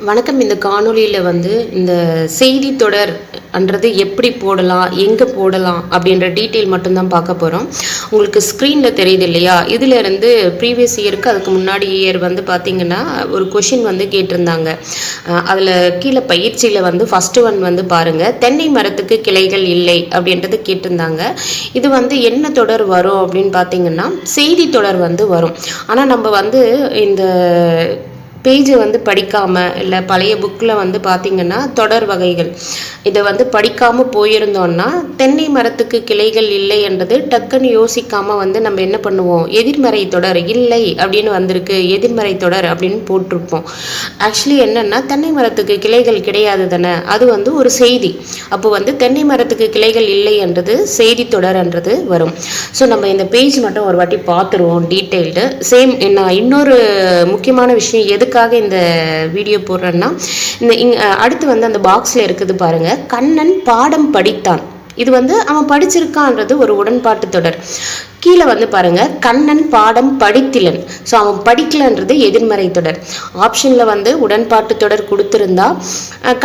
வணக்கம். இந்த காணொளியில் வந்து இந்த செய்தி தொடர் அன்றது எப்படி போடலாம் எங்கே போடலாம் அப்படின்ற டீட்டெயில் மட்டும்தான் பார்க்க போகிறோம் உங்களுக்கு ஸ்க்ரீனில் தெரியுது இல்லையா? இதுலேருந்து ப்ரீவியஸ் இயருக்கு அதுக்கு முன்னாடி இயர் வந்து பார்த்தீங்கன்னா ஒரு கொஷின் வந்து கேட்டிருந்தாங்க. அதில் கீழே பயிற்சியில் வந்து ஃபஸ்ட்டு ஒன் வந்து பாருங்கள் தென்னை மரத்துக்கு கிளைகள் இல்லை அப்படின்றது கேட்டிருந்தாங்க. இது வந்து என்ன தொடர் வரும் அப்படின்னு பார்த்தீங்கன்னா செய்தி தொடர் வந்து வரும். ஆனால் நம்ம வந்து இந்த பேஜை வந்து படிக்காமல் இல்லை பழைய புக்கில் வந்து பார்த்திங்கன்னா தொடர் வகைகள். இதை வந்து படிக்காமல் போயிருந்தோம்னா தென்னை மரத்துக்கு கிளைகள் இல்லை என்றது டக்குன்னு யோசிக்காமல் வந்து நம்ம என்ன பண்ணுவோம்? எதிர்மறை தொடர் இல்லை அப்படின்னு வந்திருக்கு. எதிர்மறை தொடர் அப்படின்னு போட்டிருப்போம். ஆக்சுவலி என்னென்னா தென்னை மரத்துக்கு கிளைகள் கிடையாது தானே? அது வந்து ஒரு செய்தி. அப்போ வந்து தென்னை மரத்துக்கு கிளைகள் இல்லை என்றது செய்தி தொடர்ன்றது வரும். ஸோ நம்ம இந்த பேஜ் மட்டும் ஒரு வாட்டி பார்த்துருவோம் டீட்டெயில்டு சேம் நான் இன்னொரு முக்கியமான விஷயம் எதுக்கு எதுக்காக இந்த வீடியோ போடுறேன்னா இந்த இங்கே அடுத்து வந்து அந்த பாக்ஸில் இருக்குது பாருங்கள் கண்ணன் பாடம் படித்தான். இது வந்து அவன் படிச்சிருக்கான்றது ஒரு உடன்பாட்டு தொடர். கீழே வந்து பாருங்க கண்ணன் பாடம் படித்திலன். ஸோ அவன் படிக்கலன்றது எதிர்மறை தொடர். ஆப்ஷனில் வந்து உடன்பாட்டு தொடர் கொடுத்துருந்தா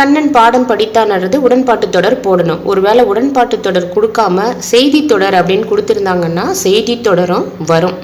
கண்ணன் பாடம் படித்தான்றது உடன்பாட்டு தொடர் போடணும். ஒருவேளை உடன்பாட்டு தொடர் கொடுக்காம செய்தி தொடர் அப்படின்னு கொடுத்துருந்தாங்கன்னா செய்தி தொடரும் வரும்.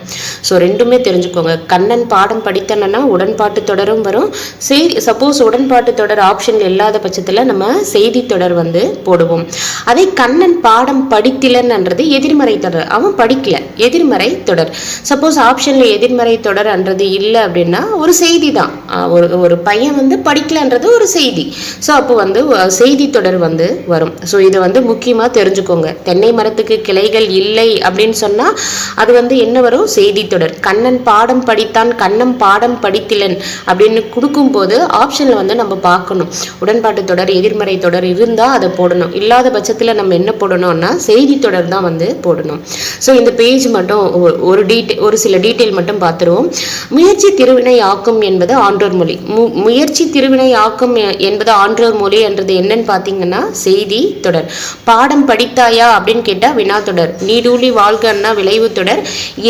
ஸோ ரெண்டுமே தெரிஞ்சுக்கோங்க. கண்ணன் பாடம் படித்தானா உடன்பாட்டு தொடரும் வரும். செய்தி சப்போஸ் உடன்பாட்டு தொடர் ஆப்ஷன் இல்லாத பட்சத்தில் நம்ம செய்தி தொடர் வந்து போடுவோம். அதே கண்ணன் பாடம் படித்திலன்ன்றது எதிர்மறை தொடர். அவன் படிக்கல. எதிர்மறை தொடர். சப்போஸ் ஆப்ஷனில் எதிர்மறை தொடர்ன்றது இல்லை அப்படின்னா ஒரு செய்தி தான். ஒரு ஒரு பையன் வந்து படிக்கலன்றது ஒரு செய்தி. ஸோ அப்போ வந்து செய்தி தொடர் வந்து வரும். ஸோ இதை வந்து முக்கியமாக தெரிஞ்சுக்கோங்க. தென்னை மரத்துக்கு கிளைகள் இல்லை அப்படின்னு சொன்னால் அது வந்து என்ன வரும்? செய்தி தொடர். கண்ணன் பாடம் படித்தான் கண்ணன் பாடம் படித்திலன் அப்படின்னு கொடுக்கும்போது ஆப்ஷனில் வந்து நம்ம பார்க்கணும். உடன்பாட்டு தொடர் எதிர்மறை தொடர் இருந்தால் அதை போடணும். இல்லாத பட்சத்தில் நம்ம என்ன என்ன போடணும்னா செய்தி தொடர் தான் வந்து போடணும். ஸோ இந்த பேஜ் மட்டும் ஒரு டீட்டெயில் ஒரு சில டீட்டெயில் மட்டும் பார்த்துருவோம். முயற்சி திருவினை ஆக்கம் என்பது ஆன்றோர் மொழி. மு முயற்சி திருவினை ஆக்கம் என்பது ஆன்றோர் மொழி என்றது என்னன்னு பார்த்தீங்கன்னா செய்தி தொடர். பாடம் படித்தாயா அப்படின்னு கேட்டால் வினா தொடர். நீடூழி வாழ்கன்னா விளைவு தொடர்.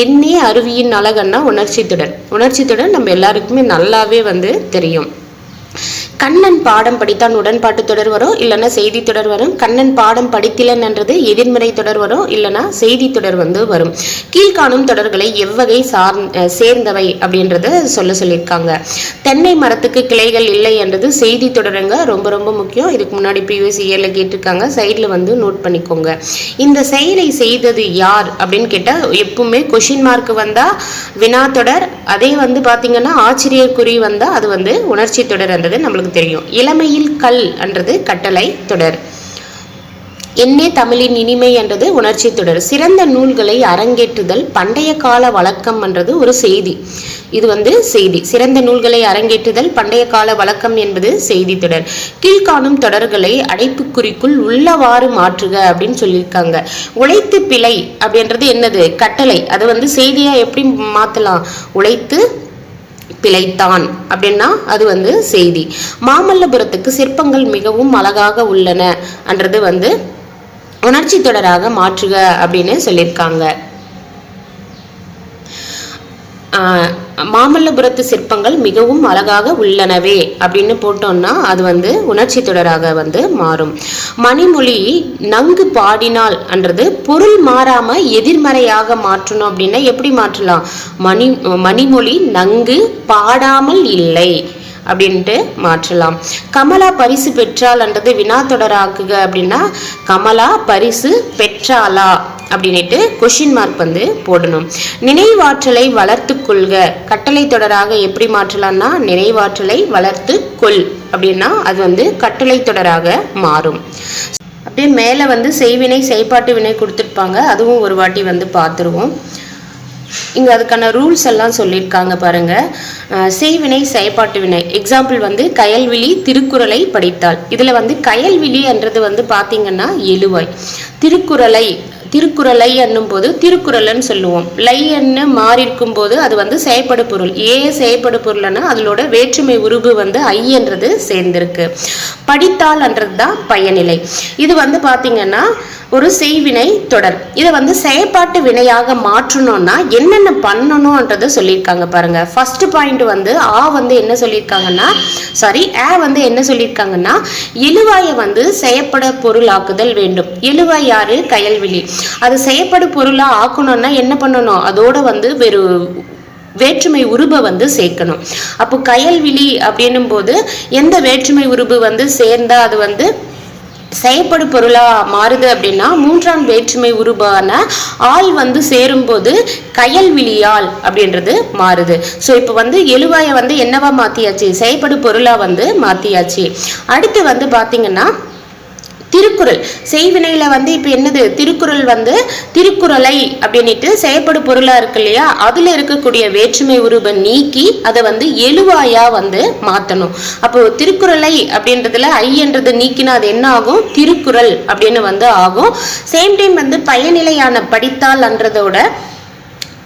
என்னே அருவியின் அழகன்னா உணர்ச்சி தொடர். உணர்ச்சி தொடர் நம்ம எல்லாருக்குமே நல்லாவே வந்து தெரியும். கண்ணன் பாடம் படித்தான் உடன்பாட்டு தொடர் வரும் இல்லைன்னா செய்தி தொடர் வரும். கண்ணன் பாடம் படித்திலன்றது எதிர்மறை தொடர் வரும் இல்லைன்னா செய்தி தொடர் வந்து வரும். கீழ்காணும் தொடர்களை எவ்வகை சார் சேர்ந்தவை அப்படின்றத சொல்ல சொல்லியிருக்காங்க. தென்னை மரத்துக்கு கிளைகள் இல்லை என்றது செய்தி தொடருங்க ரொம்ப ரொம்ப முக்கியம். இதுக்கு முன்னாடி ப்ரீவியஸ் இயரில் கேட்டிருக்காங்க சைடில் வந்து நோட் பண்ணிக்கோங்க. இந்த செயலை செய்தது யார் அப்படின்னு கேட்டால் எப்பவுமே கொஷின் மார்க் வந்தால் வினா தொடர் அதே வந்து பார்த்தீங்கன்னா ஆச்சரியக்குறி வந்தால் அது வந்து உணர்ச்சி தொடர்ன்றது நம்மளுக்கு தெரியும். இளமையில் கல் என்றது கட்டளை தொடர். என்னே தமிழின் இனிமை என்றது உணர்ச்சி தொடர். சிறந்த நூல்களை அரங்கேற்றுதல் பண்டைய கால வழக்கம் என்றது ஒரு செய்தி. இது வந்து செய்தி. சிறந்த நூல்களை அரங்கேற்றுதல் பண்டைய கால வழக்கம் என்பது செய்தி தொடர். கீழ்காணும் தொடர்களை அடைப்புக்குறிக்குள் உள்ளவாறு மாற்றுக அப்படின்னு சொல்லியிருக்காங்க. உழைத்து பிழை அப்படின்றது என்னது? கட்டளை. அது வந்து செய்தியா எப்படி மாத்தலாம்? உழைத்து பிழைத்தான். அப்படின்னா அது வந்து செய்தி. மாமல்லபுரத்துக்கு சிற்பங்கள் மிகவும் அழகாக உள்ளன. என்றது வந்து உணர்ச்சி தொடராக மாற்றுக அப்படின்னு சொல்லியிருக்காங்க. ஆஹ் மாமல்லபுரத்து சிற்பங்கள் மிகவும் அழகாக உள்ளனவே அப்படின்னு போட்டோம்னா அது வந்து உணர்ச்சி தொடராக வந்து மாறும். மணிமொழி நன்கு பாடினால் என்றது பொருள் மாறாம எதிர்மறையாக மாற்றணும் அப்படின்னா எப்படி மாற்றலாம்? மணி மணிமொழி நன்கு பாடாமல் இல்லை அப்படின்ட்டு மாற்றலாம். கமலா பரிசு பெற்றால் என்றது வினா தொடராக்குக அப்படின்னா கமலா பரிசு பெற்றாளா? அப்படின்ட்டு கொஷின் மார்க் வந்து போடணும். நினைவாற்றலை வளர்த்து கொள்க. கட்டளை தொடராக எப்படி மாற்றலாம்னா நினைவாற்றலை வளர்த்து கொள் அப்படின்னா அது வந்து கட்டளை தொடராக மாறும். அப்படியே மேலே வந்து செய்வினை செய்பாட்டு வினை கொடுத்துருப்பாங்க. அதுவும் ஒரு வாட்டி வந்து பார்த்துருவோம். இங்கே அதுக்கான ரூல்ஸ் எல்லாம் சொல்லியிருக்காங்க பாருங்கள் செய்வினை செயற்பாட்டு வினை. எக்ஸாம்பிள் வந்து கயல்விழி திருக்குறளை படித்தாள் இதில் வந்து கயல்விழி என்றது வந்து பார்த்திங்கன்னா எழுவாய். திருக்குறளை திருக்குறளை என்னும் போது திருக்குறள்னு சொல்லுவோம். லை என்ன மாறி இருக்கும் போது அது வந்து செயற்படு பொருள் ஏ செயற்படு பொருள்னா அதோட வேற்றுமை உருவு வந்து ஐ என்றது சேர்ந்திருக்கு. படித்தாள்ன்றது தான் பயனிலை. இது வந்து பார்த்தீங்கன்னா ஒரு செய்வினை தொடர். இதை வந்து செயற்பாட்டு வினையாக மாற்றணும்னா என்னென்ன பண்ணணும்ன்றதை சொல்லியிருக்காங்க பாருங்க. ஃபர்ஸ்ட் பாயிண்ட் வந்து ஆ வந்து என்ன சொல்லியிருக்காங்கன்னா சாரி ஆ வந்து என்ன சொல்லியிருக்காங்கன்னா இழுவாயை வந்து செயற்பட பொருளாக்குதல் வேண்டும். இழுவாய் யாரு? கயல்விழி. அது செயற்படு பொருளாக ஆக்கணும்னா என்ன பண்ணணும்? அதோட வந்து வெறும் வேற்றுமை உருவை வந்து சேர்க்கணும். அப்போ கயல்விழி அப்படின்னும் போது எந்த வேற்றுமை உருபு வந்து சேர்ந்தா அது வந்து செயற்படு பொருளா மாறுது அப்படின்னா மூன்றாம் வேற்றுமை உருவான ஆள் வந்து சேரும்போது கயல்விழியால் அப்படின்றது மாறுது. ஸோ இப்போ வந்து எழுவாயை வந்து என்னவா மாத்தியாச்சு? செயற்படு பொருளா வந்து மாத்தியாச்சு. அடுத்து வந்து பாத்தீங்கன்னா திருக்குறள். செய்வினையில வந்து இப்போ என்னது? திருக்குறள் வந்து திருக்குறளை அப்படின்ட்டு செயற்படு பொருளா இருக்கு இல்லையா? அதுல இருக்கக்கூடிய வேற்றுமை உருவை நீக்கி அதை வந்து எழுவாயா வந்து மாத்தணும். அப்போ திருக்குறளை அப்படின்றதுல ஐ என்றது நீக்கினா அது என்ன ஆகும்? திருக்குறள் அப்படின்னு வந்து ஆகும். சேம் டைம் வந்து பயனிலையான படித்தால் அன்றதோட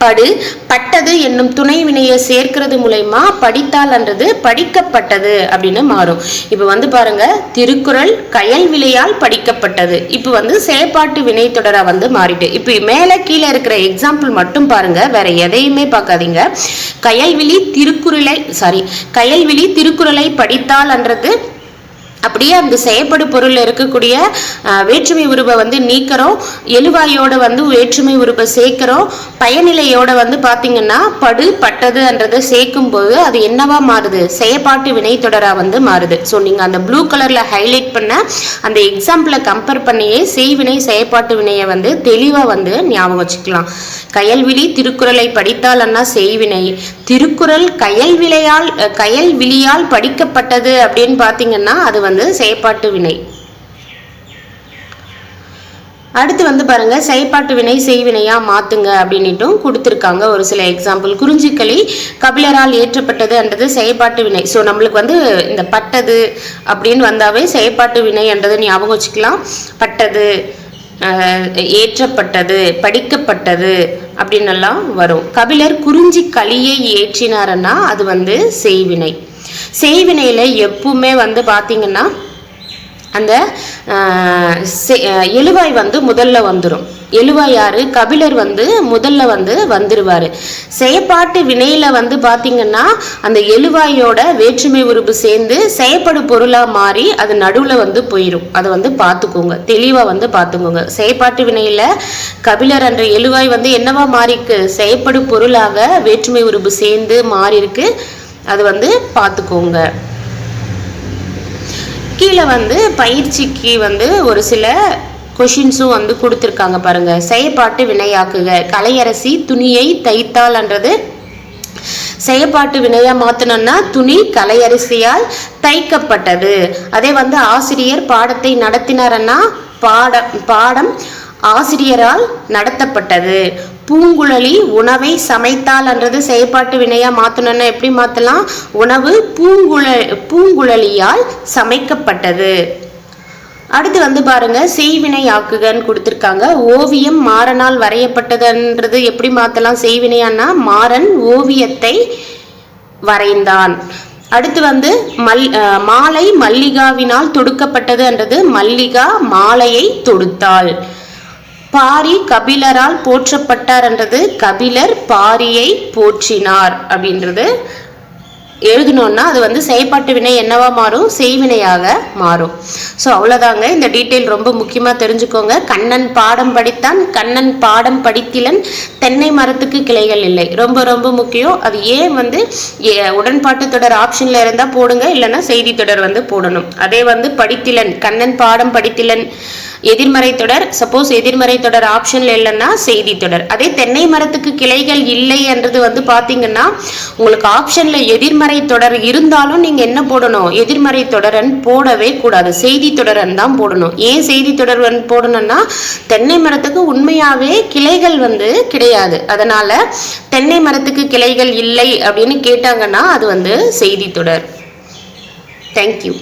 படு பட்டது என்னும் துணை வினையை சேர்க்கிறது மூலயமா படித்தால் அன்றது படிக்கப்பட்டது அப்படின்னு மாறும். இப்போ வந்து பாருங்க திருக்குறள் கயல் விலையால் படிக்கப்பட்டது. இப்போ வந்து செயற்பாட்டு வினை தொடரா வந்து மாறிட்டு. இப்போ மேலே கீழே இருக்கிற எக்ஸாம்பிள் மட்டும் பாருங்க வேற எதையுமே பார்க்காதீங்க. கயல்விழி திருக்குறளை சாரி கயல்விழி திருக்குறளை படித்தால் என்றது அப்படியே அந்த செயற்படு பொருளில் இருக்கக்கூடிய வேற்றுமை உருவை வந்து நீக்கிறோம். எழுவாயோட வந்து வேற்றுமை உருவை சேர்க்கிறோம். பயனிலையோட வந்து பார்த்தீங்கன்னா படு பட்டதுன்றதை சேர்க்கும் போது அது என்னவா மாறுது? செயற்பாட்டு வினை வந்து மாறுது. ஸோ நீங்கள் அந்த ப்ளூ கலரில் ஹைலைட் பண்ண அந்த எக்ஸாம்பிளை கம்பேர் பண்ணியே செய்வினை செயற்பாட்டு வினையை வந்து தெளிவாக வந்து ஞாபகம் வச்சுக்கலாம். கயல்விழி திருக்குறளை படித்தால் அண்ணா செய்வினை திருக்குறள் கயல் விலையால் கயல் விழியால் படிக்கப்பட்டது அப்படின்னு பார்த்தீங்கன்னா அது வந்து செயற்பாட்டு வினை. அடுத்து வந்து பாருங்க செயற்பாட்டு வினை செய்வினையா மாத்துங்க அப்படின்னுட்டும் கொடுத்துருக்காங்க. ஒரு சில எக்ஸாம்பிள் குறிஞ்சிக்களி கபிலரால் ஏற்றப்பட்டது என்றது செயற்பாட்டு வினை. ஸோ நம்மளுக்கு வந்து இந்த பட்டது அப்படின்னு வந்தாவே செயற்பாட்டு வினை என்றது ஞாபகம் வச்சுக்கலாம். பட்டது ஏற்றப்பட்டது படிக்கப்பட்டது அப்படின்னெல்லாம் வரும். கபிலர் குறிஞ்சி களியை ஏற்றினாருன்னா அது வந்து செய்வினை. செய்வினையில் எப்பவுமே வந்து பார்த்திங்கன்னா அந்த எழுவாய் வந்து முதல்ல வந்துடும் எழுவாய் கபிலர் வந்து முதல்ல வந்து வந்துடுவார் செயற்பாட்டு வினையில் வந்து பார்த்திங்கன்னா அந்த எழுவாயோட வேற்றுமை உறுப்பு சேர்ந்து செயற்படு பொருளாக மாறி அது நடுவில் வந்து போயிடும் அதை வந்து பார்த்துக்கோங்க தெளிவாக வந்து பார்த்துக்கோங்க செயற்பாட்டு வினையில் கபிலர் என்ற எழுவாய் வந்து என்னவா மாறிக்கு செயற்படு பொருளாக வேற்றுமை உறுப்பு சேர்ந்து மாறியிருக்கு அது வந்து பார்த்துக்கோங்க கீழே வந்து பயிற்சிக்கு வந்து ஒரு சில கொஷின்ஸும் வந்து கொடுத்துருக்காங்க பாருங்க. செயப்பாட்டு வினையாக்குக. கலையரசி துணியை தைத்தால்ன்றது செயப்பாட்டு வினையா மாத்தணும்னா துணி கலையரிசியால் தைக்கப்பட்டது. அதே வந்து ஆசிரியர் பாடத்தை நடத்தினாரன்னா பாடம் பாடம் ஆசிரியரால் நடத்தப்பட்டது. பூங்குழலி உணவை சமைத்தால் என்றது செயற்பாட்டு வினையா மாத்தணும்னா எப்படி மாத்தலாம்? உணவு பூங்குழ பூங்குழலியால் சமைக்கப்பட்டது. அடுத்து வந்து பாருங்க செய்வினை ஆக்குகன்னு கொடுத்துருக்காங்க. ஓவியம் மாறனால் வரையப்பட்டதுன்றது எப்படி மாத்தலாம்? செய்வினையானா மாறன் ஓவியத்தை வரைந்தான். அடுத்து வந்து மல் மாலை மல்லிகாவினால் தொடுக்கப்பட்டதுன்றது மல்லிகா மாலையை தொடுத்தாள். பாரி கபிலரால் போற்றப்பட்டார் என்றது கபிலர் பாரியை போற்றினார் அப்படின்றது. எழுதணுன்னா அது வந்து செயற்பாட்டு வினை என்னவா மாறும்? செய்வினையாக மாறும். ஸோ அவ்வளோதாங்க இந்த டீட்டெயில் ரொம்ப முக்கியமாக தெரிஞ்சுக்கோங்க. கண்ணன் பாடம் படித்தான் கண்ணன் பாடம் படித்திலன் தென்னை மரத்துக்கு கிளைகள் இல்லை. ரொம்ப ரொம்ப முக்கியம். அது ஏன் வந்து உடன்பாட்டு தொடர் ஆப்ஷனில் இருந்தால் போடுங்க இல்லைன்னா செய்தி தொடர் வந்து போடணும். அதே வந்து படித்திலன் கண்ணன் பாடம் படித்திலன் எதிர்மறை தொடர் சப்போஸ் எதிர்மறை தொடர் ஆப்ஷன்ல இல்லைன்னா செய்தி தொடர். அதே தென்னை மரத்துக்கு கிளைகள் இல்லை என்றது வந்து பாத்தீங்கன்னா உங்களுக்கு ஆப்ஷன்ல எதிர்மறை தொடர் இருந்தாலும் நீங்க என்ன போடணும்? எதிர்மறை தொடரன் போடவே கூடாது. செய்தி தொடரன் தான் போடணும். ஏன் செய்தி தொடரன் போடணும்னா தென்னை மரத்துக்கு உண்மையாவே கிளைகள் வந்து கிடையாது. அதனால தென்னை மரத்துக்கு கிளைகள் இல்லை அப்படின்னு கேட்டாங்கன்னா அது வந்து செய்தி தொடர். தேங்க்யூ